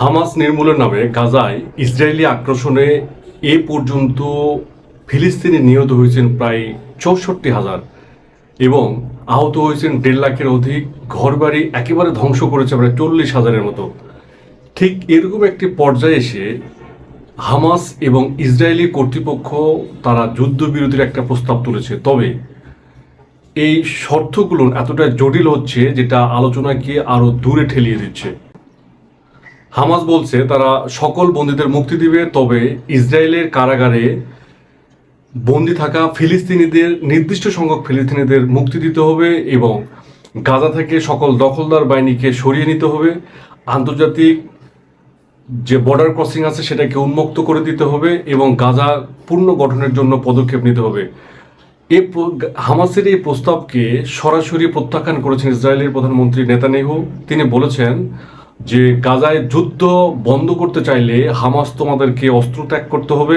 Hamas নির্মূলের নামে গাজায় Israeli আক্রমণে এ পর্যন্ত ফিলিস্তিনি নিহত হয়েছেন প্রায় চৌষট্টি হাজার এবং আহত হয়েছেন দেড় লাখের অধিক। ঘরবাড়ি একেবারে ধ্বংস করেছে প্রায় চল্লিশ হাজারের মতো। ঠিক এরকম একটি পর্যায়ে এসে হামাস এবং ইসরায়েলি কর্তৃপক্ষ তারা যুদ্ধবিরতির একটা প্রস্তাব তুলেছে। তবে এই শর্তগুলো এতটা জটিল হচ্ছে যেটা আলোচনাকে আরও দূরে ঠেলিয়ে দিচ্ছে। হামাস বলছে, তারা সকল বন্দীদের মুক্তি দিবে, তবে ইসরায়েলের কারাগারে বন্দি থাকা ফিলিস্তিনিদের, নির্দিষ্ট সংখ্যক ফিলিস্তিনিদের মুক্তি দিতে হবে এবং গাজা থেকে সকল দখলদার বাহিনীকে সরিয়ে নিতে হবে। আন্তর্জাতিক যে বর্ডার ক্রসিং আছে, সেটাকে উন্মুক্ত করে দিতে হবে এবং গাজা পূর্ণ গঠনের জন্য পদক্ষেপ নিতে হবে। প্র- হামাসের এই প্রস্তাবকে সরাসরি প্রত্যাখ্যান করেছেন ইসরায়েলের প্রধানমন্ত্রী নেতানিয়াহু। তিনি বলেছেন যে গাজায় যুদ্ধ বন্ধ করতে চাইলে হামাস তোমাদেরকে অস্ত্র ত্যাগ করতে হবে।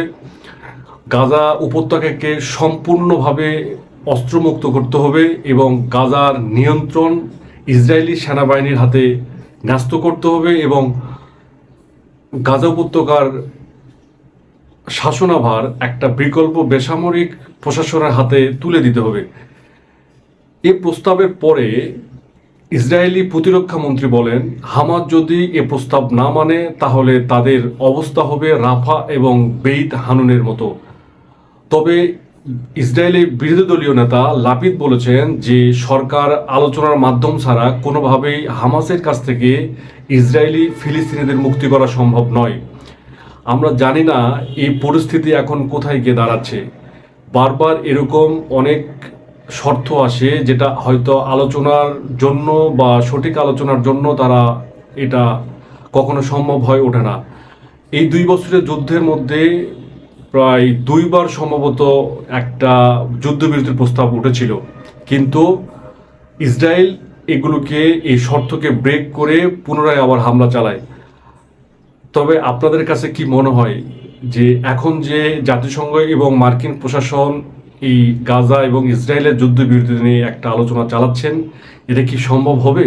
গাজা উপত্যকাকে সম্পূর্ণভাবে অস্ত্রমুক্ত করতে হবে এবং গাজার নিয়ন্ত্রণ ইসরায়েলি সেনাবাহিনীর হাতে ন্যস্ত করতে হবে এবং গাজা উপত্যকার শাসনাভার একটা বিকল্প বেসামরিক প্রশাসনের হাতে তুলে দিতে হবে। এ প্রস্তাবের পরে ইসরায়েলি প্রতিরক্ষা মন্ত্রী বলেন হামাজ যদি এ প্রস্তাব না মানে তাহলে তাদের অবস্থা হবে রাফা এবং বেইত হানুনের মতো। তবে ইসরায়েলি বিরোধী দলীয় নেতা লাপিদ বলেছেন যে, সরকার আলোচনার মাধ্যম ছাড়া কোনোভাবেই হামাসের কাছ থেকে ইসরায়েলি ফিলিস্তিনিদের মুক্তি করা সম্ভব নয়। আমরা জানি না এই পরিস্থিতি এখন কোথায় গিয়ে দাঁড়াচ্ছে। বারবার এরকম অনেক শর্ত আসে যেটা হয়তো আলোচনার জন্য বা সঠিক আলোচনার জন্য তারা এটা কখনো সম্ভব হয়ে ওঠে না। এই দুই বছরের যুদ্ধের মধ্যে প্রায় দুইবার সম্ভবত একটা যুদ্ধবিরতির প্রস্তাব উঠেছিল। কিন্তু ইসরায়েল এগুলোকে, এই শর্তকে ব্রেক করে পুনরায় আবার হামলা চালায়। তবে আপনাদের কাছে কি মনে হয় যে এখন যে জাতিসংঘ এবং মার্কিন প্রশাসন এই গাজা এবং ইসরায়েলের যুদ্ধবিরতি নিয়ে একটা আলোচনা চালাচ্ছেন। এটা কি সম্ভব হবে?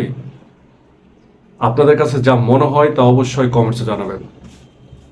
আপনাদের কাছে যা মনে হয় তা অবশ্যই কমেন্টসে জানাবেন।